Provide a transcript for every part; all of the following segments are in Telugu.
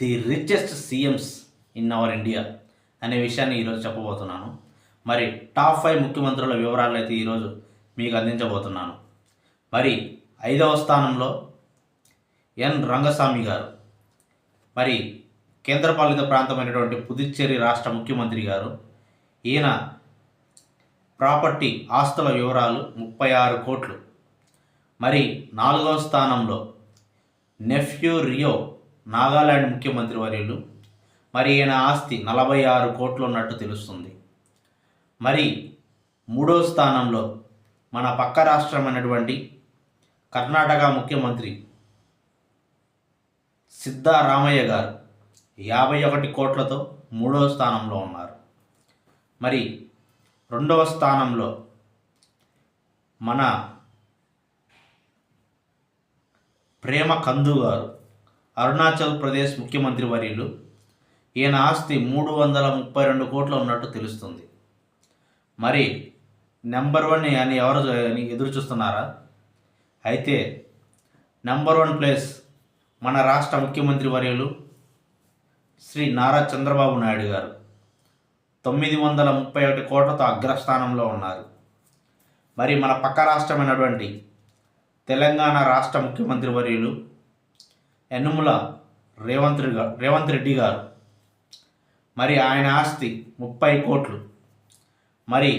The richest CMs in our India అనే విషయాన్ని ఈరోజు చెప్పబోతున్నాను. మరి టాప్ ఫైవ్ ముఖ్యమంత్రుల వివరాలు అయితే ఈరోజు మీకు అందించబోతున్నాను. మరి ఐదవ స్థానంలో ఎన్ రంగస్వామి గారు. మరి కేంద్రపాలిత ప్రాంతమైనటువంటి పుదుచ్చేరి రాష్ట్ర ముఖ్యమంత్రి గారు. ఈయన ప్రాపర్టీ ఆస్తుల వివరాలు ముప్పై ఆరు కోట్లు. మరి నాలుగవ స్థానంలో నెఫ్యూ రియో నాగాలాండ్ ముఖ్యమంత్రి వర్యులు. మరి ఈయన ఆస్తి నలభై ఆరు కోట్లు ఉన్నట్టు తెలుస్తుంది. మరి మూడో స్థానంలో మన పక్క రాష్ట్రమైనటువంటి కర్ణాటక ముఖ్యమంత్రి సిద్ధారామయ్య గారు యాభై ఒకటి కోట్లతో మూడవ స్థానంలో ఉన్నారు. మరి రెండవ స్థానంలో మన ప్రేమ కందు గారు అరుణాచల్ ప్రదేశ్ ముఖ్యమంత్రి వర్యులు. ఈయన ఆస్తి మూడు వందల ముప్పై రెండు కోట్లు ఉన్నట్టు తెలుస్తుంది. మరి నెంబర్ వన్ అని ఎవరు అని ఎదురు చూస్తున్నారా? అయితే నెంబర్ వన్ ప్లేస్ మన రాష్ట్ర ముఖ్యమంత్రి వర్యులు శ్రీ నారా చంద్రబాబు నాయుడు గారు. తొమ్మిది వందల ముప్పై ఒకటి కోట్లతో అగ్రస్థానంలో ఉన్నారు. మరి మన పక్క రాష్ట్రమైనటువంటి తెలంగాణ రాష్ట్ర ముఖ్యమంత్రి వర్యులు యనుముల రేవంత్ రెడ్డి రేవంత్ రెడ్డి గారు. మరి ఆయన ఆస్తి ముప్పై కోట్లు. మరి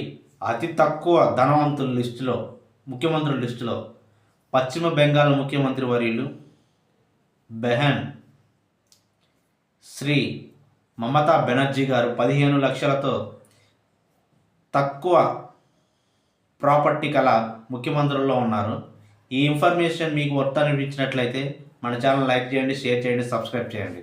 అతి తక్కువ ధనవంతుల లిస్టులో ముఖ్యమంత్రుల లిస్టులో పశ్చిమ బెంగాల్ ముఖ్యమంత్రి వర్యులు బెహన్ శ్రీ మమతా బెనర్జీ గారు పదిహేను లక్షలతో తక్కువ ప్రాపర్టీ కల ముఖ్యమంత్రుల్లో ఉన్నారు. ఈ ఇన్ఫర్మేషన్ మీకు వర్తనిపించినట్లయితే మన ఛానల్ లైక్ చేయండి షేర్ చేయండి సబ్స్క్రైబ్ చేయండి.